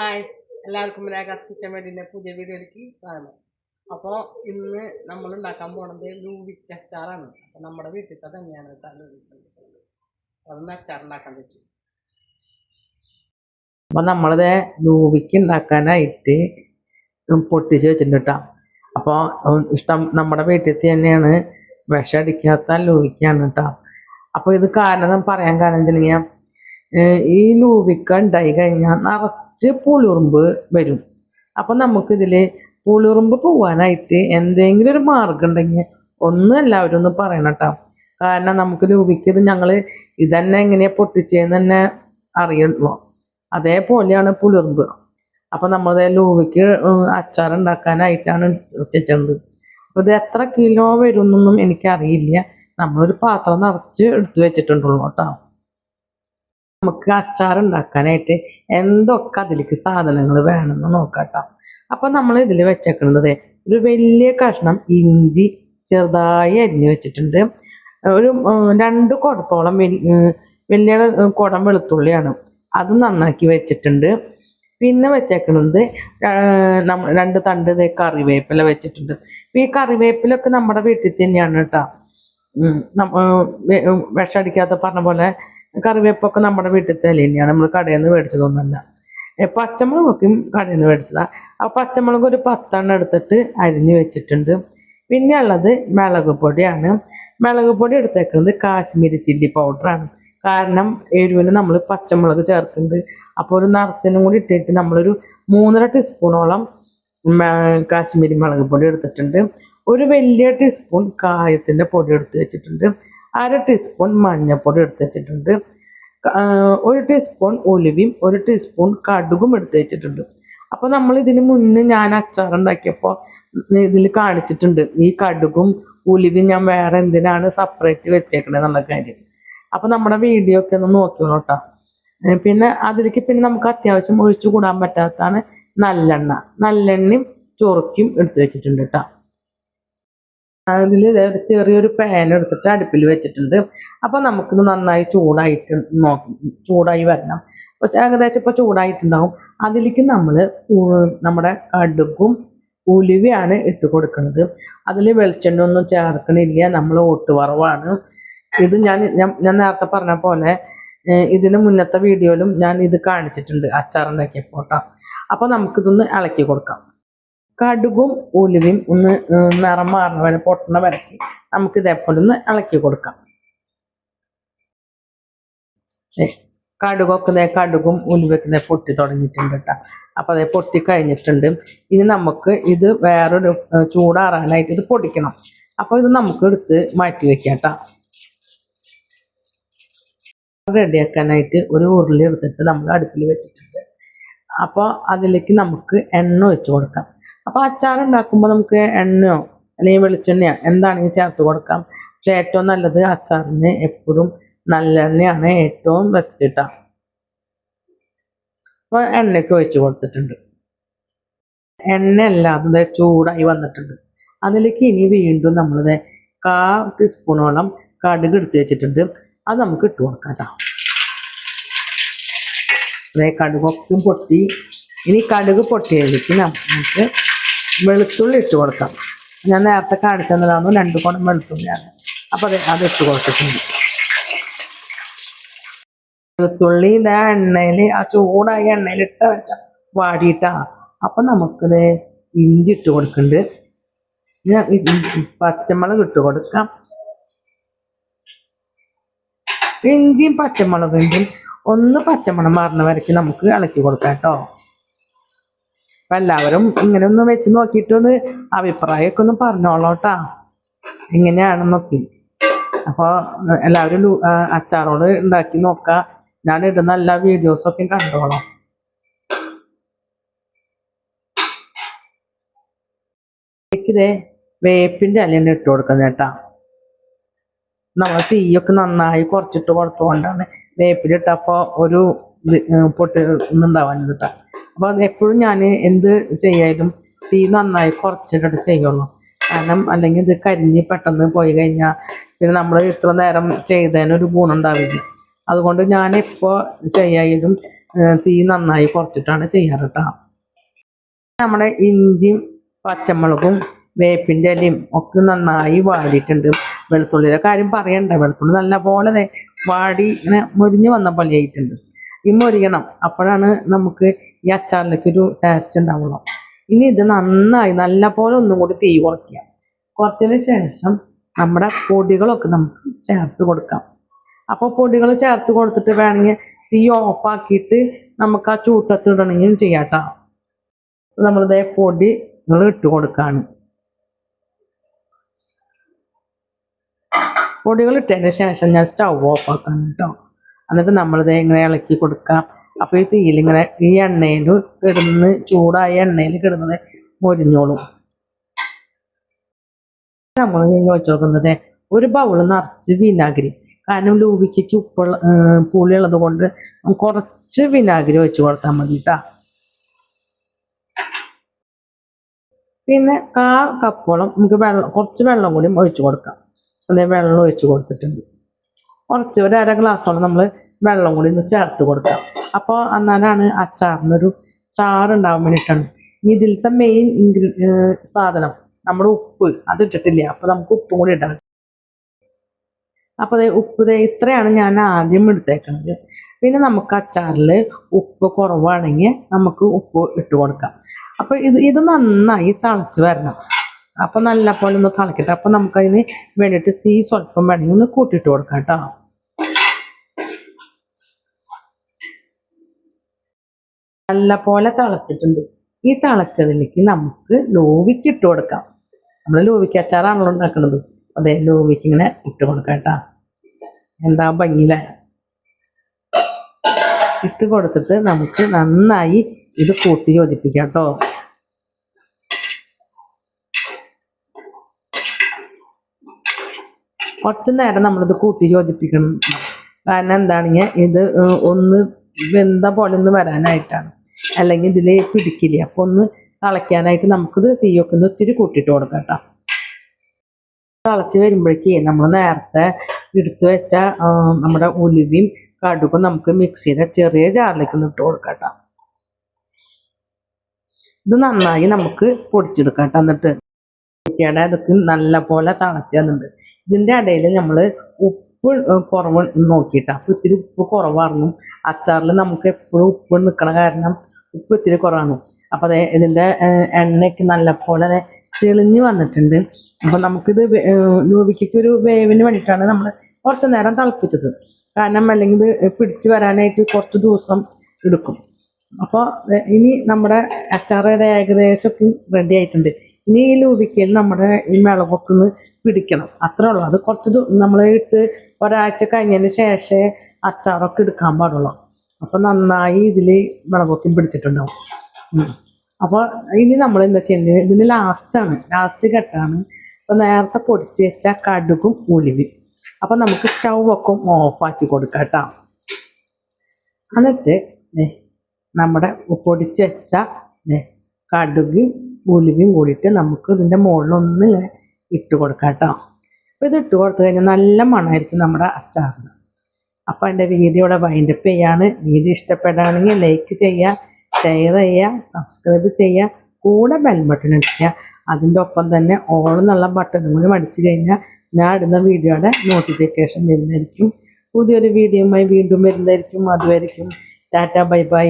Hi. എല്ലാവർക്കും ragas kitchen വേണ്ടിന്റെ പുതിയ വീഡിയോയിലേക്ക് സ്വാഗതം. അപ്പോൾ ഇന്ന് നമ്മൾ ഉണ്ടാക്കാൻ പോണത് ലൂവിക്ക് അച്ചാറാണ്. അപ്പോൾ നമ്മുടെ വീട്ടിലത്തെ തന്നെയാണ് കേട്ടോ അതൊന്ന് അച്ചാർ ഉണ്ടാക്കാൻ പറ്റും. അപ്പോൾ നമ്മളിത് ലൂവിക്ക് ഉണ്ടാക്കാനായിട്ട് പൊട്ടിച്ച് വെച്ചിട്ടുണ്ട് അപ്പോൾ ഇഷ്ടം നമ്മുടെ വീട്ടിൽ തന്നെയാണ് വിഷം അടിക്കാത്ത ലൂവിക്കാണ് കേട്ടോ. അപ്പോൾ ഇത് കാരണം പറയാൻ കാരണം വെച്ചിട്ടുണ്ടെങ്കിൽ ഈ ലൂവിക്ക ഉണ്ടായി കഴിഞ്ഞാൽ നിറച്ച് പുളിയുറുമ്പ് വരും. അപ്പം നമുക്കിതിൽ പുളിയുറുമ്പ് പോവാനായിട്ട് എന്തെങ്കിലും ഒരു മാർഗം ഉണ്ടെങ്കിൽ ഒന്നും എല്ലാവരും ഒന്ന് പറയണം കേട്ടോ കാരണം നമുക്ക് ലൂവിക്ക് ഇത് ഞങ്ങൾ ഇതന്നെ എങ്ങനെയാ പൊട്ടിച്ചതെന്ന് തന്നെ അറിയുള്ളൂ. അതേപോലെയാണ് പുളിറുമ്പ് അപ്പം നമ്മൾ ലൂവിക്ക് അച്ചാർ ഉണ്ടാക്കാനായിട്ടാണ് വെച്ചിട്ടുണ്ട് അപ്പോൾ ഇത് എത്ര കിലോ വരുന്നൊന്നും എനിക്കറിയില്ല. നമ്മളൊരു പാത്രം നിറച്ച് എടുത്തു വെച്ചിട്ടുണ്ടുള്ളൂ കേട്ടോ നമുക്ക് അച്ചാർ ഉണ്ടാക്കാനായിട്ട് എന്തൊക്കെ അതിലേക്ക് സാധനങ്ങൾ വേണമെന്ന് നോക്കാട്ടോ. അപ്പൊ നമ്മൾ ഇതിൽ വെച്ചേക്കുന്നത് ഒരു വലിയ കഷ്ണം ഇഞ്ചി ചെറുതായി അരിഞ്ഞു വെച്ചിട്ടുണ്ട്. ഒരു രണ്ട് കുടത്തോളം വലിയ കുടം വെളുത്തുള്ളിയാണ്. അത് നന്നാക്കി വെച്ചിട്ടുണ്ട്. പിന്നെ വെച്ചേക്കുന്നത് രണ്ട് തണ്ട് കറിവേപ്പില വെച്ചിട്ടുണ്ട്. ഈ കറിവേപ്പിലൊക്കെ നമ്മുടെ വീട്ടിൽ തന്നെയാണ് കേട്ടോ. വിഷം നമ്മ- ഉം, വെ- പറഞ്ഞ പോലെ കറിവേപ്പൊക്കെ നമ്മുടെ വീട്ടിലത്തെ ഇല തന്നെയാണ് നമ്മൾ കടയിൽ നിന്ന് മേടിച്ചതൊന്നുമല്ല പച്ചമുളകൊക്കെയും പച്ചമുളകൊക്കെ കടയിൽ നിന്ന് മേടിച്ചതാ. ആ പച്ചമുളക് ഒരു പത്തെണ്ണം എടുത്തിട്ട് അരിഞ്ഞ് വെച്ചിട്ടുണ്ട്. പിന്നെ ഉള്ളത് മുളക് പൊടിയാണ്. മുളക് പൊടി എടുത്തേക്കുന്നത് കാശ്മീരി ചില്ലി പൗഡറാണ്. കാരണം എരിവിന് നമ്മൾ പച്ചമുളക് ചേർക്കുന്നുണ്ട്. അപ്പോൾ ഒരു നിറത്തിനും കൂടി ഇട്ടിട്ട് നമ്മളൊരു മൂന്നര ടീസ്പൂണോളം കാശ്മീരി മുളക് പൊടി എടുത്തിട്ടുണ്ട്. ഒരു വലിയ ടീസ്പൂൺ കായത്തിന്റെ പൊടി എടുത്ത് വെച്ചിട്ടുണ്ട്. അര ടീസ്പൂൺ മഞ്ഞൾപ്പൊടി എടുത്ത് വെച്ചിട്ടുണ്ട് ഒരു ടീസ്പൂൺ ഉലുവയും ഒരു ടീസ്പൂൺ കടുകും എടുത്ത് വെച്ചിട്ടുണ്ട് അപ്പോൾ നമ്മൾ ഇതിന് മുന്നേ ഞാൻ അച്ചാർ ഉണ്ടാക്കിയപ്പോൾ ഇതിൽ കാണിച്ചിട്ടുണ്ട്. ഈ കടുകും ഉലുവയും ഞാൻ വേറെ എന്തിനാണ് സെപ്പറേറ്റ് വെച്ചേക്കണത് എന്നുള്ള കാര്യം. അപ്പോൾ നമ്മുടെ വീഡിയോ ഒക്കെ ഒന്ന് നോക്കിയോളൂ കേട്ടോ പിന്നെ അതിലേക്ക് പിന്നെ നമുക്ക് അത്യാവശ്യം ഒഴിച്ചു കൂടാൻ പറ്റാത്തതാണ് നല്ലെണ്ണ. നല്ലെണ്ണയും ചൊറുക്കും എടുത്ത് വെച്ചിട്ടുണ്ട് കേട്ടോ അതിൽ ചെറിയൊരു പാൻ എടുത്തിട്ട് അടുപ്പിൽ വെച്ചിട്ടുണ്ട്. അപ്പോൾ നമുക്കിത് നന്നായി ചൂടായിട്ട് നോക്കും ചൂടായി വരണം. ഏകദേശം ഇപ്പോൾ ചൂടായിട്ടുണ്ടാവും. അതിലേക്ക് നമ്മൾ നമ്മുടെ കടുകും ഉലുവയാണ് ഇട്ട് കൊടുക്കുന്നത്. അതിൽ വെളിച്ചെണ്ണ ഒന്നും ചേർക്കണില്ല. നമ്മൾ ഓട്ടുവറവാണ്. ഇത് ഞാൻ ഞാൻ നേരത്തെ പറഞ്ഞ പോലെ ഇതിന് മുന്നത്തെ വീഡിയോയിലും ഞാൻ ഇത് കാണിച്ചിട്ടുണ്ട് അച്ചാർ ഉണ്ടാക്കിയപ്പോൾ കേട്ടോ അപ്പോൾ നമുക്കിതൊന്ന് ഇളക്കി കൊടുക്കാം. കടുകും ഉലുവയും ഒന്ന് നിറം മാറുന്ന വരെ പൊട്ടണ വരയ്ക്ക് നമുക്ക് ഇതേപോലെ ഒന്ന് ഇളക്കി കൊടുക്കാം. കടുകൊക്കെ ഇതേ കടുകും ഉലുവയ്ക്കുന്ന പൊട്ടി തുടങ്ങിയിട്ടുണ്ട് കേട്ടോ. അപ്പോൾ അതേ പൊട്ടി കഴിഞ്ഞിട്ടുണ്ട്. ഇനി നമുക്ക് ഇത് വേറൊരു ചൂടാറാനായിട്ട് ഇത് പൊടിക്കണം. അപ്പോൾ ഇത് നമുക്ക് എടുത്ത് മാറ്റി വെക്കാം കേട്ടോ. റെഡിയാക്കാനായിട്ട് ഒരു ഉരുളി എടുത്തിട്ട് നമ്മൾ അടുപ്പിൽ വെച്ചിട്ടുണ്ട്. അപ്പോൾ അതിലേക്ക് നമുക്ക് എണ്ണ ഒഴിച്ച് കൊടുക്കാം. അപ്പോൾ അച്ചാർ ഉണ്ടാക്കുമ്പോൾ നമുക്ക് എണ്ണയോ അല്ലെങ്കിൽ വെളിച്ചെണ്ണയോ എന്താണെങ്കിലും ചേർത്ത് കൊടുക്കാം. പക്ഷെ ഏറ്റവും നല്ലത് അച്ചാറിന് എപ്പോഴും നല്ലെണ്ണയാണ് ഏറ്റവും ബെസ്റ്റ് ഇട്ടാ അപ്പോൾ എണ്ണയ്ക്ക് ഒഴിച്ച് കൊടുത്തിട്ടുണ്ട്. എണ്ണ അല്ലാതെ ചൂടായി വന്നിട്ടുണ്ട്. അതിലേക്ക് ഇനി വീണ്ടും നമ്മളിത് കാ ടീസ്പൂണോളം കടുക് എടുത്ത് വെച്ചിട്ടുണ്ട്. അത് നമുക്ക് ഇട്ട് കൊടുക്കാം കേട്ടോ അതേ കടുകൊക്കെ പൊട്ടി. ഇനി കടുക് പൊട്ടിയതിലേക്ക് നമുക്ക് വെളുത്തുള്ളി ഇട്ട് കൊടുക്കാം. ഞാൻ നേരത്തെ കാണിച്ചതാണ് രണ്ടു കോണം വെളുത്തുള്ളിയാണ്. അപ്പോൾ അത് അത് ഇട്ട് കൊടുത്തിട്ടുണ്ട്. വെളുത്തുള്ളി ഇതാ എണ്ണയിൽ ആ ചൂടായ എണ്ണയിൽ ഇട്ട വെച്ച വാടിയിട്ടാ. അപ്പം നമുക്കിത് ഇഞ്ചി ഇട്ട് കൊടുക്കുന്നുണ്ട് പച്ചമുളക് ഇട്ട് കൊടുക്കാം. ഇഞ്ചിയും പച്ചമുളകും ഒന്ന് പച്ചമണം മാറുന്ന വരയ്ക്ക് നമുക്ക് ഇളക്കി കൊടുക്കാം കേട്ടോ. അപ്പം എല്ലാവരും ഇങ്ങനെ ഒന്ന് വെച്ച് നോക്കിയിട്ടൊന്ന് അഭിപ്രായമൊക്കെ ഒന്ന് പറഞ്ഞോളോട്ടാ. എങ്ങനെയാണെന്നൊക്കെ അപ്പോൾ എല്ലാവരും അച്ചാറോട് ഉണ്ടാക്കി നോക്കുക ഞാൻ ഇടുന്ന എല്ലാ വീഡിയോസൊക്കെ കണ്ടോളാം. വേപ്പിന്റെ വേപ്പിന്റെ ഇലയാണ് ഇട്ട് കൊടുക്കുന്നത് കേട്ടാ. നമ്മൾ തീയൊക്കെ നന്നായി കുറച്ചിട്ട് കൊടുത്തുകൊണ്ടാണ് വേപ്പിലിട്ടപ്പോൾ ഒരു പൊട്ടി ഇന്നുണ്ടാവാൻ കേട്ടോ. അപ്പോൾ എപ്പോഴും ഞാൻ എന്ത് ചെയ്യാലും തീ നന്നായി കുറച്ചിട്ടിട്ട് ചെയ്യുള്ളൂ. കാരണം അല്ലെങ്കിൽ ഇത് കരിഞ്ഞ് പെട്ടെന്ന് പോയി കഴിഞ്ഞാൽ പിന്നെ നമ്മൾ ഇത്ര നേരം ചെയ്തതിനൊരു ഗുണം ഉണ്ടാവില്ല അതുകൊണ്ട് ഞാൻ ഇപ്പോൾ ചെയ്യായാലും തീ നന്നായി കുറച്ചിട്ടാണ് ചെയ്യാറ് കേട്ടോ നമ്മുടെ ഇഞ്ചിയും പച്ചമുളകും വേപ്പിന്റെ ഇലയും ഒക്കെ നന്നായി വാടിയിട്ടുണ്ട്. വെളുത്തുള്ളിയുടെ കാര്യം പറയണ്ട. വെളുത്തുള്ളി നല്ല പോലെ വാടി ഇങ്ങനെ മുരിഞ്ഞ് വന്ന പോലെ ആയിട്ടുണ്ട് ഈ മുരിയണം അപ്പോഴാണ് നമുക്ക് ഈ അച്ചാറിലേക്ക് ഒരു ടേസ്റ്റ് ഉണ്ടാവുള്ളൂ ഇനി ഇത് നന്നായി നല്ല പോലെ ഒന്നും കൂടി തീ കുറയ്ക്കുക കുറച്ചതിന് ശേഷം നമ്മുടെ പൊടികളൊക്കെ നമുക്ക് ചേർത്ത് കൊടുക്കാം. അപ്പോൾ പൊടികൾ ചേർത്ത് കൊടുത്തിട്ട് വേണമെങ്കിൽ തീ ഓഫാക്കിയിട്ട് നമുക്ക് ആ ചൂട്ടത്ത് ഇടണമെങ്കിലും ചെയ്യാം കേട്ടോ നമ്മളിതേ പൊടി നിങ്ങൾ ഇട്ട് കൊടുക്കാണ്. പൊടികൾ ഇട്ടതിന് ശേഷം ഞാൻ സ്റ്റൗ ഓഫാക്കാണ് കേട്ടോ എന്നിട്ട് നമ്മളിത് ഇങ്ങനെ ഇളക്കി കൊടുക്കാം. അപ്പോൾ ഈ തീയിൽ ഇങ്ങനെ ഈ എണ്ണയിൽ കിടന്ന് ചൂടായ എണ്ണയിൽ കിടന്നത് മൊരിഞ്ഞോളും. നമ്മൾ ചോദിച്ചു നോക്കുന്നത് ഒരു ബൗൾ നിറച്ച് വിനാഗിരി. കാരണം ലൂബിക്കയ്ക്ക് ഉപ്പുള്ള പുളി പുളിയുള്ളത് കൊണ്ട് കുറച്ച് വിനാഗിരി വെച്ച് കൊടുത്താൽ മതി കേട്ടോ പിന്നെ ആ കപ്പോളം നമുക്ക് വെള്ളം കുറച്ച് വെള്ളം കൂടി ഒഴിച്ചു കൊടുക്കാം. അതേ വെള്ളം ഒഴിച്ചു കൊടുത്തിട്ടുണ്ട്. കുറച്ച് ഒരു അര ഗ്ലാസ്സോളം നമ്മൾ വെള്ളം കൂടി ഒന്ന് ചേർത്ത് കൊടുക്കാം അപ്പോൾ എന്നാലാണ് അച്ചാറിനൊരു ചാറുണ്ടാവാൻ വേണ്ടിയിട്ടാണ് ഇനി ഇതിലത്തെ മെയിൻ ഇൻഗ്രീ സാധനം നമ്മുടെ ഉപ്പ്. അത് ഇട്ടിട്ടില്ല. അപ്പോൾ നമുക്ക് ഉപ്പും കൂടി ഇടാം അപ്പോൾ ഉപ്പ് ഇത്രയാണ് ഞാൻ ആദ്യം എടുത്തേക്കുന്നത് പിന്നെ നമുക്ക് അച്ചാറിൽ ഉപ്പ് കുറവാണെങ്കിൽ നമുക്ക് ഉപ്പ് ഇട്ട് കൊടുക്കാം. അപ്പോൾ ഇത് ഇത് നന്നായി തിളച്ച് വരണം. അപ്പോൾ നല്ല പോലെ ഒന്ന് തിളക്കട്ടെ അപ്പോൾ നമുക്കതിന് വേണ്ടിയിട്ട് തീ സ്വല്പം വേണമെങ്കിൽ ഒന്ന് കൂട്ടിയിട്ട് കൊടുക്കാം കേട്ടോ. നല്ല പോലെ തിളച്ചിട്ടുണ്ട്. ഈ തിളച്ചതിലേക്ക് നമുക്ക് ലോവിക്ക് ഇട്ട് കൊടുക്കാം. നമ്മൾ ലോവിക്ക് അച്ചാറാണല്ലോ ഉണ്ടാക്കുന്നത് അതെ ലോവിക്ക് ഇങ്ങനെ ഇട്ട് കൊടുക്കാം കേട്ടോ. എന്താ ഭംഗിയില ഇട്ട് കൊടുത്തിട്ട് നമുക്ക് നന്നായി ഇത് കൂട്ടി യോജിപ്പിക്കാം കേട്ടോ. കുറച്ച് നേരം നമ്മളിത് കൂട്ടി യോജിപ്പിക്കണം. കാരണം എന്താണെങ്കിൽ ഇത് ഒന്ന് വെന്ത പോലെ ഒന്ന് വരാനായിട്ടാണ്. അല്ലെങ്കിൽ ഇതിൽ പിടിക്കില്ല. അപ്പോൾ ഒന്ന് തിളയ്ക്കാനായിട്ട് നമുക്കിത് തീയൊക്കെ ഒന്ന് ഒത്തിരി കൂട്ടിയിട്ട് കൊടുക്കാം കേട്ടോ. തിളച്ച് വരുമ്പോഴേക്കേ നമ്മൾ നേരത്തെ എടുത്തു വെച്ച നമ്മുടെ ഉലുവയും കടുകും നമുക്ക് മിക്സിയുടെ ചെറിയ ജാറിലേക്ക് ഒന്ന് ഇട്ട് കൊടുക്കാം കേട്ടോ. ഇത് നന്നായി നമുക്ക് പൊടിച്ചെടുക്കാം കേട്ടോ എന്നിട്ട്. ഇതൊക്കെ നല്ല പോലെ തിളച്ച് തന്നിട്ടുണ്ട് ഇതിന്റെ ഇടയിൽ നമ്മൾ ഉപ്പ് ഏർ കുറവ് നോക്കിയിട്ട്. അപ്പോൾ ഇത്തിരി ഉപ്പ് കുറവായിരുന്നു. അച്ചാറിൽ നമുക്ക് എപ്പോഴും ഉപ്പ് നിൽക്കണ കാരണം ഉപ്പ് ഇത്തിരി കുറവാണ്. അപ്പോൾ അതെ ഇതിന്റെ എണ്ണയൊക്കെ നല്ല പോലെ തെളിഞ്ഞ് വന്നിട്ടുണ്ട്. അപ്പോൾ നമുക്കിത് രൂപയ്ക്ക് ഒരു വേവിന് വേണ്ടിയിട്ടാണ് നമ്മൾ കുറച്ച് നേരം തിളപ്പിച്ചത്. കാരണം അല്ലെങ്കിൽ ഇത് പിടിച്ച് വരാനായിട്ട് കുറച്ച് ദിവസം എടുക്കും. അപ്പോൾ ഇനി നമ്മുടെ അച്ചാർ ഏകദേശമൊക്കെ റെഡി ആയിട്ടുണ്ട്. ഇനി ഈ ലൂപിക്കയിൽ നമ്മുടെ ഈ മിളകൊക്കെ ഒന്ന് പിടിക്കണം. അത്രേ ഉള്ളൂ. അത് കുറച്ച് നമ്മൾ ഇട്ട് ഒരാഴ്ച കഴിഞ്ഞതിന് ശേഷമേ അച്ചാറൊക്കെ എടുക്കാൻ പാടുള്ളൂ. അപ്പോൾ നന്നായി ഇതിൽ വിളവൊക്കെ പിടിച്ചിട്ടുണ്ടാവും. അപ്പോൾ ഇനി നമ്മൾ എന്താ ചെയ്യുന്നത് ഇതിന് ലാസ്റ്റാണ് ലാസ്റ്റ് ഘട്ടമാണ്. അപ്പോൾ നേരത്തെ പൊടിച്ച് വെച്ച കടുകും ഉലുവയും അപ്പോൾ നമുക്ക് സ്റ്റൗ ഒക്കെ ഓഫാക്കി കൊടുക്കാം കേട്ടോ. എന്നിട്ട് നമ്മുടെ പൊടിച്ച് വെച്ച കടുകും ഉലുവയും കൂടിയിട്ട് നമുക്ക് ഇതിന്റെ മുകളിലൊന്ന് ഇങ്ങനെ ഇട്ട് കൊടുക്കാം കേട്ടോ. അപ്പോൾ ഇത് ഇട്ട് കൊടുത്തു കഴിഞ്ഞാൽ നല്ല മണമായിരിക്കും നമ്മുടെ അച്ചാറിന്. അപ്പോൾ എന്റെ വീഡിയോ ഇവിടെ വൈൻഡപ്പ് ചെയ്യാണ്. വീഡിയോ ഇഷ്ടപ്പെടുകയാണെങ്കിൽ ലൈക്ക് ചെയ്യുക ഷെയർ ചെയ്യുക സബ്സ്ക്രൈബ് ചെയ്യുക കൂടെ ബെൽ ബട്ടൺ അടിക്കുക അതിന്റെ ഒപ്പം തന്നെ ഓൾ എന്നുള്ള ബട്ടണും കൂടി അടിച്ചു കഴിഞ്ഞാൽ ഞാൻ ഇടുന്ന വീഡിയോയുടെ നോട്ടിഫിക്കേഷൻ വരുന്നതായിരിക്കും. പുതിയൊരു വീഡിയോയുമായി വീണ്ടും വരുന്നതായിരിക്കും. അതുവരെയും ടാറ്റ ബൈ ബൈ.